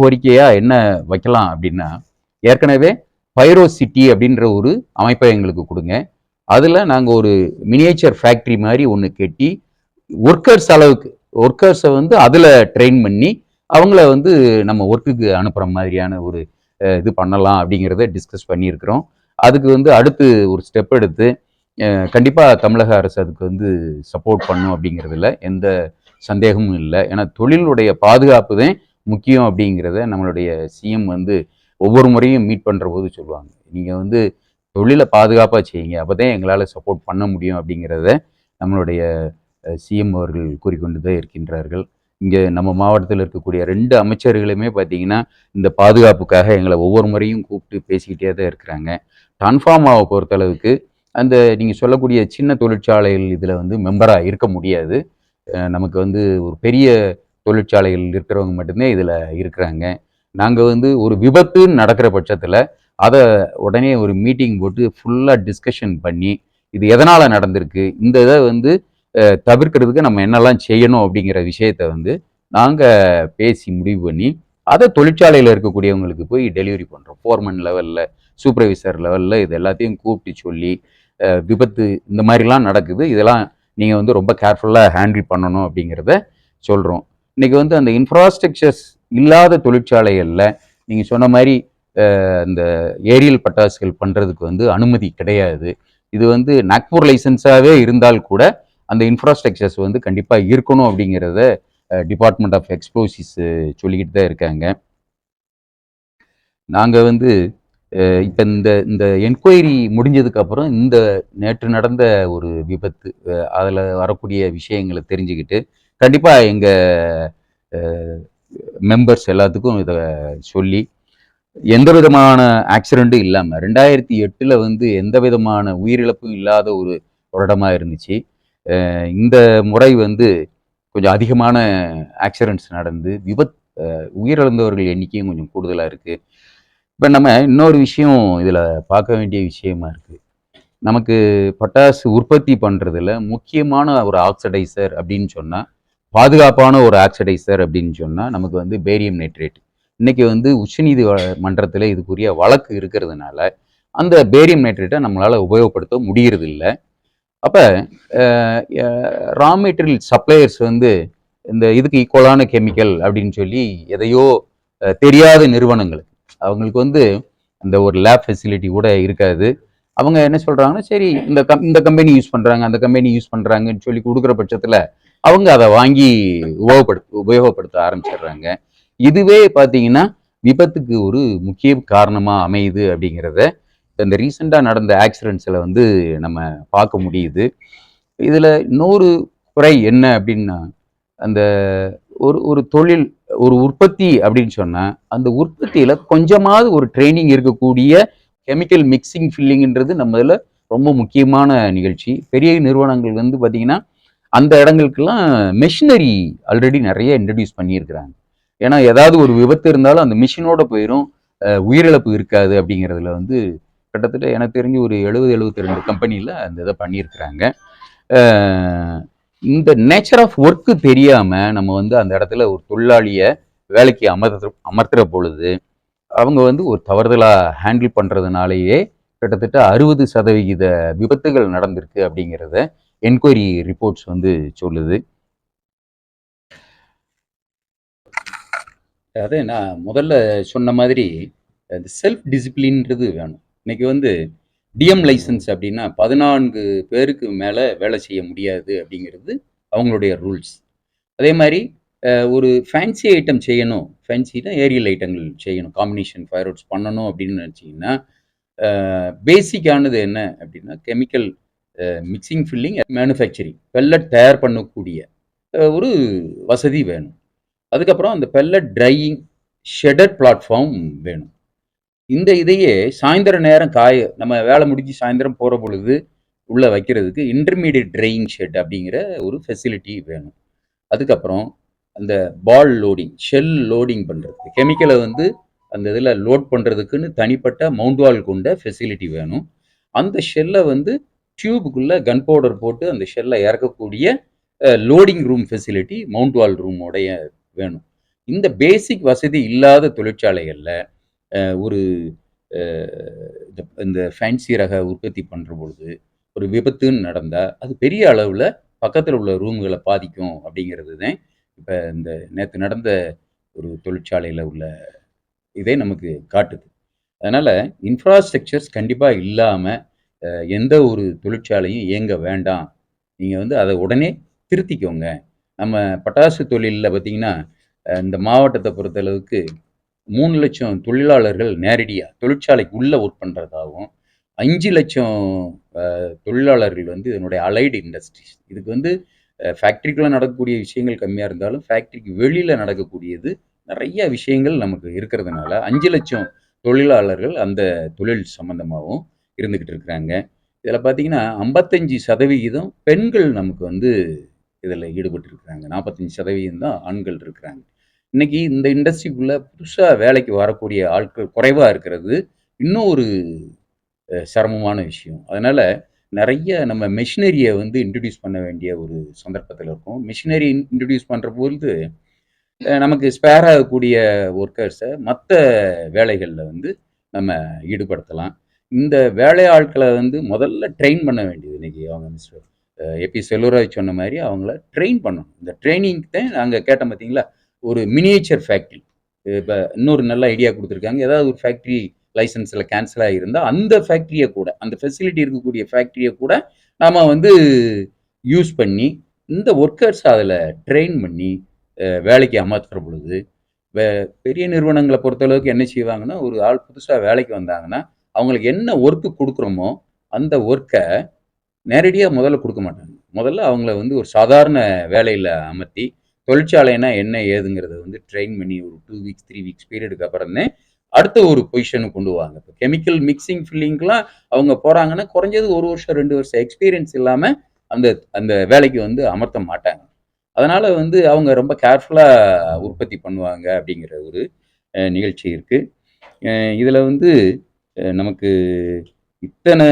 கோரிக்கையாக என்ன வைக்கலாம் அப்படின்னா ஏற்கனவே பைரோ சிட்டி அப்படின்ற ஒரு அமைப்பை எங்களுக்கு கொடுங்க. அதில் நாங்கள் ஒரு மினியேச்சர் ஃபேக்ட்ரி மாதிரி ஒன்று கட்டி ஒர்க்கர்ஸ் அளவுக்கு ஒர்க்கர்ஸை வந்து அதில் ட்ரெயின் பண்ணி அவங்கள வந்து நம்ம ஒர்க்குக்கு அனுப்புகிற மாதிரியான ஒரு இது பண்ணலாம் அப்படிங்கிறத டிஸ்கஸ் பண்ணியிருக்கிறோம். அதுக்கு வந்து அடுத்து ஒரு ஸ்டெப் எடுத்து கண்டிப்பாக தமிழக அரசு அதுக்கு வந்து சப்போர்ட் பண்ணும் அப்படிங்கிறதுல எந்த சந்தேகமும் இல்லை. ஏன்னா தொழிலுடைய பாதுகாப்பு தான் முக்கியம் அப்படிங்கிறத நம்மளுடைய சிஎம் வந்து ஒவ்வொரு முறையும் மீட் பண்ணுற போது சொல்லுவாங்க. நீங்கள் வந்து தொழிலை பாதுகாப்பாக செய்யுங்க. அப்போ தான் எங்களால் சப்போர்ட் பண்ண முடியும் அப்படிங்கிறத நம்மளுடைய சிஎம் அவர்கள் கூறிக்கொண்டு தான் இருக்கின்றார்கள். இங்கே நம்ம மாவட்டத்தில் இருக்கக்கூடிய ரெண்டு அமைச்சர்களுமே பார்த்தீங்கன்னா இந்த பாதுகாப்புக்காக எங்களை ஒவ்வொரு முறையும் கூப்பிட்டு பேசிக்கிட்டே தான் இருக்கிறாங்க. டான்ஃபார்மாவை பொறுத்தளவுக்கு அந்த நீங்கள் சொல்லக்கூடிய சின்ன தொழிற்சாலைகள் இதில் வந்து மெம்பராக இருக்க முடியாது. நமக்கு வந்து ஒரு பெரிய தொழிற்சாலைகள் இருக்கிறவங்க மட்டுமே இதில் இருக்கிறாங்க. நாங்கள் வந்து ஒரு விபத்துன்னு நடக்கிற பட்சத்தில் அதை உடனே ஒரு மீட்டிங் போட்டு ஃபுல்லாக டிஸ்கஷன் பண்ணி இது எதனால் நடந்திருக்கு இந்த இதை வந்து தவிர்க்கிறதுக்கு நம்ம என்னெல்லாம் செய்யணும் அப்படிங்கிற விஷயத்த வந்து நாங்கள் பேசி முடிவு பண்ணி அதை தொழிற்சாலையில் இருக்கக்கூடியவங்களுக்கு போய் டெலிவரி பண்ணுறோம் ஃபோர்மன் லெவலில் சூப்பர்வைசர் லெவலில் இது எல்லாத்தையும் கூப்பிட்டு சொல்லி விபத்து இந்த மாதிரிலாம் நடக்குது. இதெல்லாம் நீங்கள் வந்து ரொம்ப கேர்ஃபுல்லாக ஹேண்டில் பண்ணணும் அப்படிங்கிறத சொல்கிறோம் இன்னைக்கு வந்து அந்த இன்ஃப்ராஸ்ட்ரக்சர்ஸ் இல்லாத தொழிற்சாலைகளில் நீங்கள் சொன்ன மாதிரி இந்த ஏரியல் பட்டாசுகள் பண்ணுறதுக்கு வந்து அனுமதி கிடையாது. இது வந்து நாக்பூர் லைசன்ஸாகவே இருந்தால் கூட அந்த இன்ஃப்ராஸ்ட்ரக்சர்ஸ் வந்து கண்டிப்பாக இருக்கணும் அப்படிங்கிறத டிபார்ட்மெண்ட் ஆஃப் எக்ஸ்ப்ளோசிஸ் சொல்லிக்கிட்டு தான் இருக்காங்க. நாங்கள் வந்து இப்போ இந்த இந்த என்கொயரி முடிஞ்சதுக்கப்புறம் இந்த நேற்று நடந்த ஒரு விபத்து அதில் வரக்கூடிய விஷயங்களை தெரிஞ்சுக்கிட்டு கண்டிப்பாக எங்கள் மெம்பர்ஸ் எல்லாத்துக்கும் இதை சொல்லி எந்த விதமான ஆக்சிடெண்ட்டும் இல்லாமல் ரெண்டாயிரத்தி எட்டில் வந்து எந்த விதமான உயிரிழப்பும் இல்லாத ஒரு வருடமாக இருந்துச்சு. இந்த முறை வந்து கொஞ்சம் அதிகமான ஆக்சிடெண்ட்ஸ் நடந்து விபத் உயிரிழந்தவர்கள் எண்ணிக்கையும் கொஞ்சம் கூடுதலாக இருக்குது இப்போ நம்ம இன்னொரு விஷயம் இதில் பார்க்க வேண்டிய விஷயமா இருக்குது நமக்கு பட்டாசு உற்பத்தி பண்ணுறதுல முக்கியமான ஒரு ஆக்சிடைசர் அப்படின்னு சொன்னால் பாதுகாப்பான ஒரு ஆக்சிடைசர் அப்படின்னு சொன்னால் நமக்கு வந்து பேரியம் நைட்ரேட் இன்னைக்கு வந்து உச்சநீதி மன்றத்தில் இதுக்குரிய வழக்கு இருக்கிறதுனால அந்த பேரியம் நைட்ரேட்டை நம்மளால் உபயோகப்படுத்த முடியறது இல்லை அப்போ ரா மெட்டீரியல் சப்ளையர்ஸ் வந்து இந்த இதுக்கு ஈக்குவலான கெமிக்கல் அப்படின்னு சொல்லி எதையோ தெரியாத நிறுவனங்களுக்கு அவங்களுக்கு வந்து அந்த ஒரு லேப் ஃபெசிலிட்டி கூட இருக்காது. அவங்க என்ன சொல்கிறாங்கன்னா சரி இந்த கம் இந்த கம்பெனி யூஸ் பண்ணுறாங்க அந்த கம்பெனி யூஸ் பண்ணுறாங்கன்னு சொல்லி கொடுக்குற பட்சத்தில் அவங்க அதை வாங்கி உபயோகப்படுத்த உபயோகப்படுத்த ஆரம்பிச்சிடுறாங்க. இதுவே பார்த்தீங்கன்னா விபத்துக்கு ஒரு முக்கிய காரணமாக அமையுது அப்படிங்கிறத இந்த ரீசெண்டாக நடந்த ஆக்சிடென்ட்ஸில் வந்து நம்ம பார்க்க முடியுது. இதில் இன்னொரு குறை என்ன அப்படின்னா அந்த ஒரு ஒரு தொழில் ஒரு உற்பத்தி அப்படின்னு சொன்னால் அந்த உற்பத்தியில் கொஞ்சமாவது ஒரு ட்ரைனிங் இருக்கக்கூடிய கெமிக்கல் மிக்சிங் ஃபில்லிங்ன்றது நம்ம இதில் ரொம்ப முக்கியமான நிகழ்ச்சி. பெரிய நிறுவனங்கள் வந்து பார்த்திங்கன்னா அந்த இடங்களுக்கெல்லாம் மெஷினரி ஆல்ரெடி நிறைய இன்ட்ரடியூஸ் பண்ணியிருக்கிறாங்க. ஏன்னா ஏதாவது ஒரு விபத்து இருந்தாலும் அந்த மிஷினோட போயிடும் உயிரிழப்பு இருக்காது அப்படிங்கிறதுல வந்து கிட்டத்தட்ட எனக்கு தெரிஞ்சு ஒரு எழுபது எழுபத்தி ரெண்டு கம்பெனியில் அந்த இதை பண்ணியிருக்கிறாங்க. இந்த நேச்சர் ஆஃப் ஒர்க்கு தெரியாமல் நம்ம வந்து அந்த இடத்துல ஒரு தொழிலாளியை வேலைக்கு அமர்த்த அமர்த்துற பொழுது அவங்க வந்து ஒரு தவறுதலாக ஹேண்டில் பண்ணுறதுனாலேயே கிட்டத்தட்ட அறுபது சதவிகித விபத்துகள் நடந்திருக்கு அப்படிங்கிறத என்கொயரி ரிப்போர்ட்ஸ் வந்து சொல்லுது. அது நான் முதல்ல சொன்ன மாதிரி இந்த செல்ஃப் டிசிப்ளின்றது வேணும். இன்னைக்கு வந்து டிஎம் லைசன்ஸ் அப்படின்னா பதினான்கு பேருக்கு மேலே வேலை செய்ய முடியாது அப்படிங்கிறது அவங்களுடைய ரூல்ஸ் அதே மாதிரி ஒரு ஃபேன்சி ஐட்டம் செய்யணும். ஃபேன்சினா ஏரியல் ஐட்டங்கள் செய்யணும். காம்பினேஷன் ஃபயர் அவுட்ஸ் பண்ணணும் அப்படின்னு நினச்சிங்கன்னா பேசிக்கானது என்ன அப்படின்னா chemical mixing filling manufacturing pellet தயார் பண்ணக்கூடிய ஒரு வசதி வேணும். அதுக்கப்புறம் அந்த பெல்லட் ட்ரையிங் ஷெடட் பிளாட்ஃபார்ம் வேணும். இந்த இதையே சாயந்தர நேரம் காய நம்ம வேலை முடிஞ்சு சாயந்தரம் போகிற பொழுது உள்ளே வைக்கிறதுக்கு இன்டர்மீடியட் ட்ரையிங் ஷெட் அப்படிங்கிற ஒரு ஃபெசிலிட்டி வேணும். அதுக்கப்புறம் அந்த பால் லோடிங் ஷெல் லோடிங் பண்ணுறதுக்கு கெமிக்கலை வந்து அந்த இதில் லோட் பண்ணுறதுக்குன்னு தனிப்பட்ட மவுண்ட் வால் கொண்ட ஃபெசிலிட்டி வேணும். அந்த ஷெல்லை வந்து டியூபுக்குள்ளே கன் பவுடர் போட்டு அந்த ஷெல்லை இறக்கக்கூடிய loading room facility mount wall ரூமோடைய வேணும். இந்த பேசிக் வசதி இல்லாத தொழிற்சாலைகளில் ஒரு இந்த- இந்த ஃபேன்சி ரக உற்பத்தி பண்ணுற பொழுது ஒரு விபத்துன்னு நடந்தால் அது பெரிய அளவில் பக்கத்தில் உள்ள ரூம்களை பாதிக்கும் அப்படிங்கிறது தான் இப்போ இந்த நேற்று நடந்த ஒரு தொழிற்சாலையில் உள்ள இதே நமக்கு காட்டுது. அதனால் இன்ஃப்ராஸ்ட்ரக்சர்ஸ் கண்டிப்பாக இல்லாமல் எந்த ஒரு தொழிற்சாலையும் இயங்க வேண்டாம். நீங்கள் வந்து அதை உடனே திருத்திக்கோங்க. நம்ம பட்டாசு தொழிலில் பார்த்தீங்கன்னா இந்த மாவட்டத்தை பொறுத்தளவுக்கு மூணு லட்சம் தொழிலாளர்கள் நேரடியாக தொழிற்சாலைக்கு உள்ளே ஒர்க் பண்ணுறதாகவும் அஞ்சு லட்சம் தொழிலாளர்கள் வந்து இதனுடைய அலைடு இண்டஸ்ட்ரீஸ் இதுக்கு வந்து ஃபேக்ட்ரிக்குள்ளே நடக்கக்கூடிய விஷயங்கள் கம்மியாக இருந்தாலும் ஃபேக்ட்ரிக்கு வெளியில் நடக்கக்கூடியது நிறைய விஷயங்கள் நமக்கு இருக்கிறதுனால அஞ்சு லட்சம் தொழிலாளர்கள் அந்த தொழில் சம்மந்தமாகவும் இருந்துக்கிட்டு இருக்கிறாங்க. இதில் பார்த்தீங்கன்னா ஐம்பத்தஞ்சு சதவிகிதம் பெண்கள் நமக்கு வந்து இதில் ஈடுபட்டு இருக்கிறாங்க. நாற்பத்தஞ்சு சதவிகிதம் தான் ஆண்கள் இருக்கிறாங்க. இன்னைக்கு இந்த இண்டஸ்ட்ரிக்குள்ளே புதுசாக வேலைக்கு வரக்கூடிய ஆட்கள் குறைவாக இருக்கிறது இன்னும் ஒரு சிரமமான விஷயம். அதனால் நிறைய நம்ம மிஷினரியை வந்து இன்ட்ரடியூஸ் பண்ண வேண்டிய ஒரு சந்தர்ப்பத்தில் இருக்கும். மிஷினரி இன்ட்ரடியூஸ் பண்ணுற பொழுது நமக்கு ஸ்பேர் ஆகக்கூடிய ஒர்க்கர்ஸை மற்ற வேலைகளில் வந்து நம்ம ஈடுபடுத்தலாம். இந்த வேலை ஆட்களை வந்து முதல்ல ட்ரெயின் பண்ண வேண்டியது இன்னைக்கு அவங்க மிஸ்டர் ஏபி செல்லூராஜ் சொன்ன மாதிரி அவங்கள ட்ரெயின் பண்ணணும். இந்த ட்ரைனிங் தான் நாங்கள் கேட்டோம் பார்த்தீங்களா ஒரு மினியேச்சர் ஃபேக்ட்ரி இப்போ இன்னொரு நல்ல ஐடியா கொடுத்துருக்காங்க. ஏதாவது ஒரு ஃபேக்ட்ரி லைசன்ஸில் கேன்சல் ஆகியிருந்தால் அந்த ஃபேக்ட்ரியை கூட அந்த ஃபெசிலிட்டி இருக்கக்கூடிய ஃபேக்ட்ரியை கூட நாம் வந்து யூஸ் பண்ணி இந்த ஒர்க்கர்ஸ் அதில் ட்ரெயின் பண்ணி வேலைக்கு அமர்த்துற பொழுது வே பெரிய நிறுவனங்களை பொறுத்தளவுக்கு என்ன செய்வாங்கன்னா ஒரு ஆள் புதுசாக வேலைக்கு வந்தாங்கன்னா அவங்களுக்கு என்ன ஒர்க்கு கொடுக்குறோமோ அந்த ஒர்க்கை நேரடியாக முதல்ல கொடுக்க மாட்டாங்க. முதல்ல அவங்கள வந்து ஒரு சாதாரண வேலையில் அமர்த்தி தொழிற்சாலைனா என்ன ஏதுங்கிறத வந்து ட்ரெயின் பண்ணி ஒரு டூ வீக்ஸ் த்ரீ வீக்ஸ் பீரியடுக்கு அப்புறம்னே அடுத்த ஒரு பொசிஷனுக்கு கொண்டு வாங்க இப்போ கெமிக்கல் மிக்சிங் ஃபில்லிங்க்கெலாம் அவங்க போகிறாங்கன்னா குறைஞ்சது ஒரு வருஷம் ரெண்டு வருஷம் எக்ஸ்பீரியன்ஸ் இல்லாமல் அந்த அந்த வேலைக்கு வந்து அமர்த்த மாட்டாங்க. அதனால் வந்து அவங்க ரொம்ப கேர்ஃபுல்லாக உற்பத்தி பண்ணுவாங்க அப்படிங்கிற ஒரு நிகழ்ச்சி இருக்குது இதில் வந்து நமக்கு இத்தனை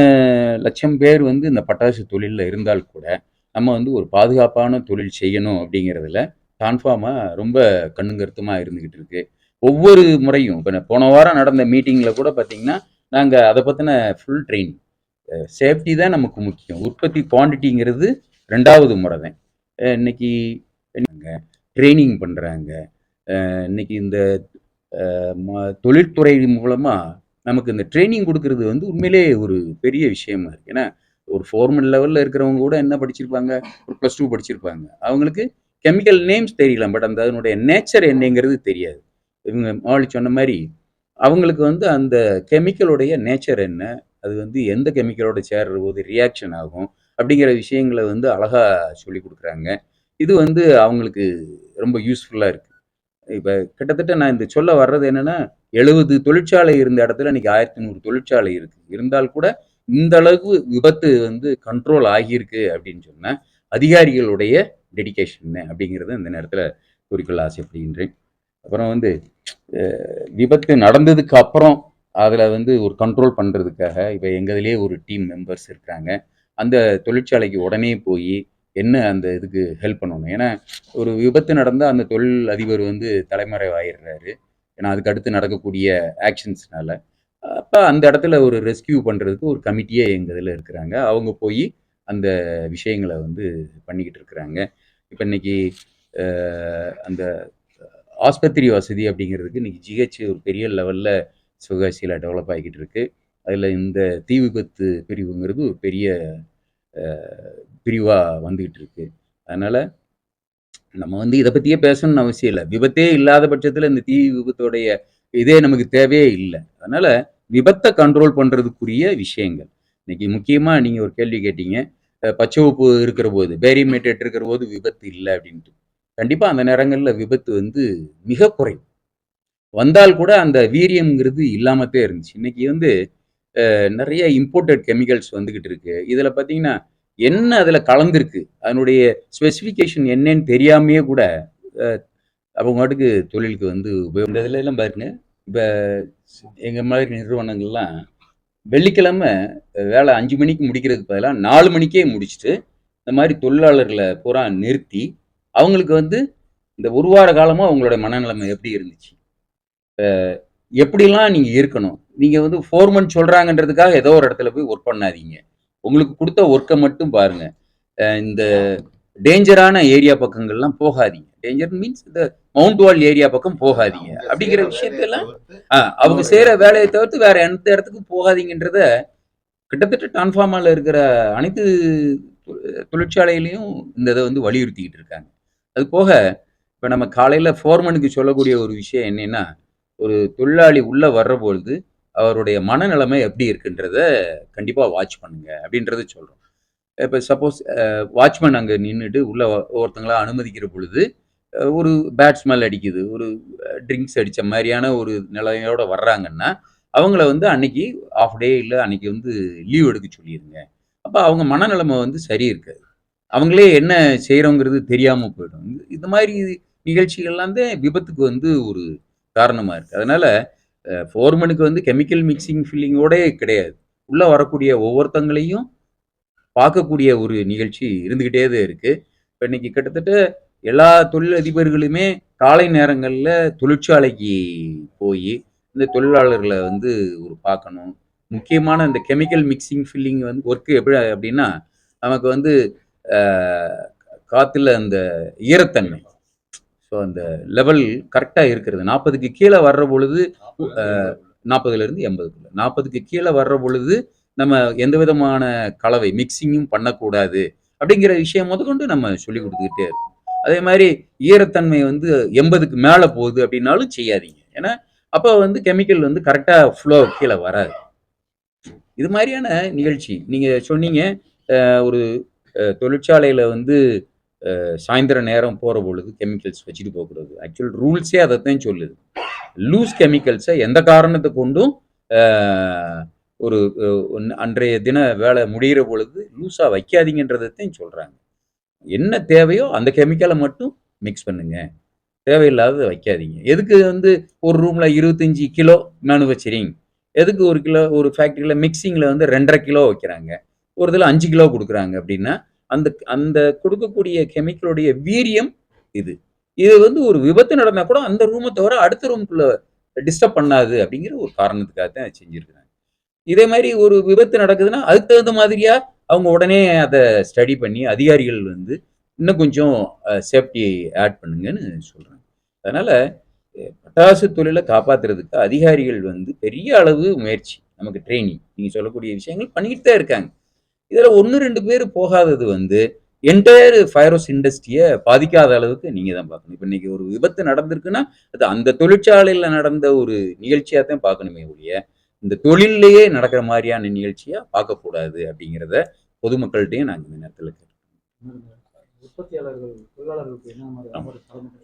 லட்சம் பேர் வந்து இந்த பட்டாசு தொழிலில் இருந்தால் கூட நம்ம வந்து ஒரு பாதுகாப்பான தொழில் செய்யணும் அப்படிங்கிறதுல கான்ஃபார்மாக ரொம்ப கண்ணுங்கருத்துமாக இருந்துக்கிட்டு இருக்கு. ஒவ்வொரு முறையும் இப்போ போன வாரம் நடந்த மீட்டிங்கில் கூட பார்த்தீங்கன்னா நாங்கள் அதை பற்றின ஃபுல் ட்ரெயின் சேஃப்டி தான் நமக்கு முக்கியம். உற்பத்தி குவான்டிட்டிங்கிறது ரெண்டாவது முறை தான். இன்னைக்கு ட்ரைனிங் பண்ணுறாங்க இன்னைக்கு இந்த ம- தொழில்துறை மூலமாக நமக்கு இந்த ட்ரைனிங் கொடுக்கறது வந்து உண்மையிலே ஒரு பெரிய விஷயமா இருக்கு. ஏன்னா ஒரு ஃபோர்மல் லெவலில் இருக்கிறவங்க கூட என்ன படிச்சிருப்பாங்க? ஒரு ப்ளஸ் டூ படிச்சிருப்பாங்க. அவங்களுக்கு கெமிக்கல் நேம்ஸ் தெரியலாம் பட் அந்த அதனுடைய நேச்சர் என்னங்கிறது தெரியாது. இவங்க மாலி சொன்ன மாதிரி அவங்களுக்கு வந்து அந்த கெமிக்கலுடைய நேச்சர் என்ன? அது வந்து எந்த கெமிக்கலோட சேர்ற போது ரியாக்ஷன் ஆகும்? அப்படிங்கிற விஷயங்களை வந்து அழகாக சொல்லி கொடுக்குறாங்க. இது வந்து அவங்களுக்கு ரொம்ப யூஸ்ஃபுல்லாக இருக்குது இப்போ கிட்டத்தட்ட நான் இந்த சொல்ல வர்றது என்னென்னா எழுபது தொழிற்சாலை இருந்த இடத்துல இன்னைக்கு ஆயிரத்தி நூறு தொழிற்சாலை இருக்கு. இருந்தால் கூட இந்த அளவுக்கு விபத்து வந்து கண்ட்ரோல் ஆகியிருக்கு அப்படின்னு சொன்னால் அதிகாரிகளுடைய டெடிகேஷன் அப்படிங்கிறது இந்த நேரத்தில் குறிக்கொள்ள ஆசைப்படுகின்றேன். அப்புறம் வந்து விபத்து நடந்ததுக்கு அப்புறம் அதில் வந்து ஒரு கண்ட்ரோல் பண்ணுறதுக்காக இப்போ எங்கதுலேயே ஒரு டீம் மெம்பர்ஸ் இருக்கிறாங்க அந்த தொழிற்சாலைக்கு உடனே போய் என்ன அந்த இதுக்கு ஹெல்ப் பண்ணணும்? ஏன்னா ஒரு விபத்து நடந்தால் அந்த தொழில் அதிபர் வந்து தலைமறைவாயிடுறாரு. ஏன்னா அதுக்கு அடுத்து நடக்கக்கூடிய ஆக்ஷன்ஸ்னால அப்போ அந்த இடத்துல ஒரு ரெஸ்கியூ பண்ணுறதுக்கு ஒரு கமிட்டியே எங்கள் இதில் இருக்கிறாங்க. அவங்க போய் அந்த விஷயங்களை வந்து பண்ணிக்கிட்டு இருக்கிறாங்க. இப்போ இன்னைக்கு அந்த ஆஸ்பத்திரி வசதி அப்படிங்கிறதுக்கு இன்னைக்கு ஜிஹெச் ஒரு பெரிய லெவலில் சுகாசியில் டெவலப் ஆகிக்கிட்டு இருக்குது அதில் இந்த தீ விபத்து பிரிவுங்கிறது ஒரு பெரிய பிரிவாக வந்துக்கிட்டு இருக்குது அதனால் நம்ம வந்து இதை பற்றியே பேசணும்னு அவசியம் இல்லை. விபத்தே இல்லாத பட்சத்தில் இந்த தீ விபத்தோடைய இதே நமக்கு தேவையே இல்லை. அதனால் விபத்தை கண்ட்ரோல் பண்ணுறதுக்குரிய விஷயங்கள். இன்னைக்கு முக்கியமாக நீங்கள் ஒரு கேள்வி கேட்டீங்க. பச்சை உப்பு இருக்கிற போது பேரிமேட்டட் இருக்கிற போது விபத்து இல்லை அப்படின்ட்டு. கண்டிப்பாக அந்த நேரங்களில் விபத்து வந்து மிக குறைவு. வந்தால் கூட அந்த வீரியம்ங்கிறது இல்லாமத்தே இருந்துச்சு. இன்னைக்கு வந்து நிறைய இம்போர்ட்டட் கெமிக்கல்ஸ் வந்துக்கிட்டு இருக்கு. இதில் பார்த்தீங்கன்னா என்ன அதில் கலந்துருக்கு? அதனுடைய ஸ்பெசிஃபிகேஷன் என்னன்னு தெரியாமையே கூட அவங்க பாட்டுக்கு தொழிலுக்கு வந்து உபயோகம். எல்லாம் பாருங்க. இப்போ எங்கள் மாதிரி நிறுவனங்கள்லாம் வெள்ளிக்கிழமை வேலை அஞ்சு மணிக்கு முடிக்கிறதுக்கு பதிலாக நாலு மணிக்கே முடிச்சுட்டு இந்த மாதிரி தொழிலாளர்களை பூரா நிறுத்தி அவங்களுக்கு வந்து இந்த ஒரு வார காலமாக அவங்களோட மனநிலைமை எப்படி இருந்துச்சு? எப்படிலாம் நீங்கள் இருக்கணும்? நீங்கள் வந்து ஃபோர்மன் சொல்கிறாங்கன்றதுக்காக ஏதோ ஒரு இடத்துல போய் ஒர்க் பண்ணாதீங்க. உங்களுக்கு கொடுத்த ஒர்க்கை மட்டும் பாருங்க. இந்த டேஞ்சரான ஏரியா பக்கங்கள்லாம் போகாதீங்க. டேஞ்சர் மீன்ஸ் இந்த மவுண்ட் வால் ஏரியா பக்கம் போகாதீங்க. அப்படிங்கிற விஷயத்தெல்லாம் அவங்க செய்யற வேலையை தவிர்த்து வேற எந்த இடத்துக்கும் போகாதீங்கன்றத கிட்டத்தட்ட டான்ஃபார்மால இருக்கிற அனைத்து தொழிற்சாலையிலையும் இந்த இதை வந்து வலியுறுத்திக்கிட்டு இருக்காங்க. அது போக இப்போ நம்ம காலையில் ஃபோர்மனுக்கு சொல்லக்கூடிய ஒரு விஷயம் என்னன்னா ஒரு தொழிலாளி உள்ளே வர்ற பொழுது அவருடைய மனநிலைமை எப்படி இருக்குன்றத கண்டிப்பாக வாட்ச் பண்ணுங்க அப்படின்றத சொல்கிறோம் இப்போ சப்போஸ் வாட்ச்மேன் அங்கே நின்றுட்டு உள்ள ஒருத்தங்களா அனுமதிக்கிற பொழுது ஒரு பேட் ஸ்மெல் அடிக்குது ஒரு ட்ரிங்க்ஸ் அடித்த மாதிரியான ஒரு நிலையோட வர்றாங்கன்னா அவங்கள வந்து அன்னைக்கு ஆஃப் டே இல்லை அன்னைக்கு வந்து லீவ் எடுக்க சொல்லிடுங்க அப்போ அவங்க மனநிலைமை வந்து சரி இருக்காது. அவங்களே என்ன செய்கிறோங்கிறது தெரியாமல் போயிடும். இந்த- மாதிரி நிகழ்ச்சிகள்லாம் தான் விபத்துக்கு வந்து ஒரு காரணமாக இருக்குது அதனால் ஃபோர்மனுக்கு வந்து கெமிக்கல் மிக்சிங் ஃபில்லிங்கோடே கிடையாது. உள்ளே வரக்கூடிய ஒவ்வொருத்தங்களையும் பார்க்கக்கூடிய ஒரு நிகழ்ச்சி இருந்துக்கிட்டே தான் இருக்குது இப்போ இன்னைக்கு கிட்டத்தட்ட எல்லா தொழிலதிபர்களுமே காலை நேரங்களில் தொழிற்சாலைக்கு போய் இந்த தொழிலாளர்களை வந்து ஒரு பார்க்கணும். முக்கியமான இந்த கெமிக்கல் மிக்சிங் ஃபில்லிங் வந்து ஒர்க்கு எப்படி அப்படின்னா நமக்கு வந்து காற்றுல அந்த ஈரத்தன்மை ஸோ அந்த லெவல் கரெக்டாக இருக்கிறது. நாற்பதுக்கு கீழே வர்ற பொழுது நாற்பதுல இருந்து எண்பதுக்குள்ள. நாற்பதுக்கு கீழே வர்ற பொழுது நம்ம எந்த விதமான கலவை மிக்சிங்கும் பண்ணக்கூடாது அப்படிங்கிற விஷயம் முதற்கொண்டு நம்ம சொல்லி கொடுத்துக்கிட்டே இருக்கோம். அதே மாதிரி ஈரத்தன்மை வந்து எண்பதுக்கு மேலே போகுது அப்படின்னாலும் செய்யாதீங்க. ஏன்னா அப்போ வந்து கெமிக்கல் வந்து கரெக்டாக ஃப்ளோ கீழே வராது. இது மாதிரியான நிகழ்ச்சி. நீங்கள் சொன்னீங்க ஒரு தொழிற்சாலையில வந்து சாயந்தர நேரம் போகிற பொழுது கெமிக்கல்ஸ் வச்சுட்டு போகக்கூடாது ஆக்சுவல் ரூல்ஸே அதைத்தான் சொல்லுது. லூஸ் கெமிக்கல்ஸை எந்த காரணத்தை கொண்டும் ஒரு அன்றைய தின வேலை முடிகிற பொழுது லூஸாக வைக்காதீங்கன்றதையும் சொல்கிறாங்க என்ன தேவையோ அந்த கெமிக்கலை மட்டும் மிக்ஸ் பண்ணுங்க. தேவையில்லாத வைக்காதீங்க. எதுக்கு வந்து ஒரு ரூமில் இருபத்தஞ்சி கிலோ மேனுஃபேக்சரிங் எதுக்கு ஒரு கிலோ ஒரு ஃபேக்ட்ரியில் மிக்சிங்கில் வந்து ரெண்டரை கிலோ வைக்கிறாங்க? ஒரு இதில் அஞ்சு கிலோ கொடுக்குறாங்க அப்படின்னா அந்த அந்த கொடுக்கக்கூடிய கெமிக்கலுடைய வீரியம் இது. இது வந்து ஒரு விபத்து நடந்தா கூட அந்த ரூமை தவிர அடுத்த ரூமுக்குள்ள டிஸ்டர்ப் பண்ணாது அப்படிங்கிற ஒரு காரணத்துக்காக தான் செஞ்சுருக்குறாங்க. இதே மாதிரி ஒரு விபத்து நடக்குதுன்னா அதுக்கு தகுந்த மாதிரியா அவங்க உடனே அதை ஸ்டடி பண்ணி அதிகாரிகள் வந்து இன்னும் கொஞ்சம் சேஃப்டி ஆட் பண்ணுங்கன்னு சொல்றாங்க. அதனால பட்டாசு தொழிலை காப்பாத்துறதுக்கு அதிகாரிகள் வந்து பெரிய அளவு முயற்சி நமக்கு ட்ரைனிங் நீங்கள் சொல்லக்கூடிய விஷயங்கள் பண்ணிக்கிட்டு தான் இருக்காங்க. இதுல ஒன்று ரெண்டு பேர் போகாதது வந்து என்டையர் ஃபயரோஸ் இண்டஸ்ட்ரியை பாதிக்காத அளவுக்கு நீங்க தான் பார்க்கணும். இப்போ இன்னைக்கு ஒரு விபத்து நடந்திருக்குன்னா அது அந்த தொழிற்சாலையில் நடந்த ஒரு நிகழ்ச்சியாக தான் பார்க்கணுமே ஒழிய இந்த தொழிலையே நடக்கிற மாதிரியான நிகழ்ச்சியா பார்க்கக்கூடாது அப்படிங்கிறத பொதுமக்கள்கிட்டையும் நாங்கள் இந்த நேரத்தில் தலைமை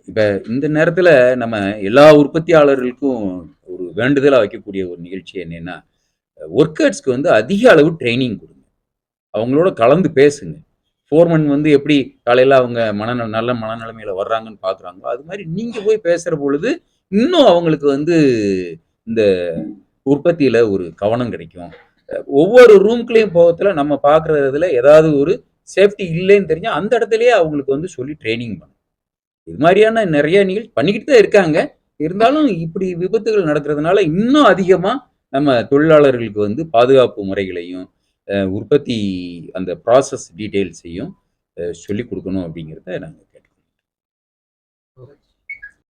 இப்போ இந்த நேரத்தில் நம்ம எல்லா உற்பத்தியாளர்களுக்கும் ஒரு வேண்டுதலாக வைக்கக்கூடிய ஒரு நிகழ்ச்சி என்னன்னா ஒர்க்கர்ஸ்க்கு வந்து அதிக அளவு ட்ரைனிங் கொடுங்க அவங்களோட கலந்து பேசுங்க. ஃபோர்மன் வந்து எப்படி காலையில் அவங்க மன நல்ல மனநிலைமையில வர்றாங்கன்னு பார்க்குறாங்களோ அது மாதிரி நீங்கள் போய் பேசுகிற பொழுது இன்னும் அவங்களுக்கு வந்து இந்த உற்பத்தியில் ஒரு கவனம் கிடைக்கும். ஒவ்வொரு ரூம்குள்ளேயும் போகத்துல நம்ம பார்க்குறதுல ஏதாவது ஒரு சேஃப்டி இல்லைன்னு தெரிஞ்சால் அந்த இடத்துலயே அவங்களுக்கு வந்து சொல்லி ட்ரைனிங் பண்ணணும். இது மாதிரியான நிறைய நிகழ்ச்சி பண்ணிக்கிட்டு தான் இருக்காங்க. இருந்தாலும் இப்படி விபத்துகள் நடக்கிறதுனால இன்னும் அதிகமாக நம்ம தொழிலாளர்களுக்கு வந்து பாதுகாப்பு முறைகளையும் உற்பத்தி அந்த ப்ராசஸ் டீட்டெயில்ஸையும் சொல்லி கொடுக்கணும் அப்படிங்கிறத நாங்கள்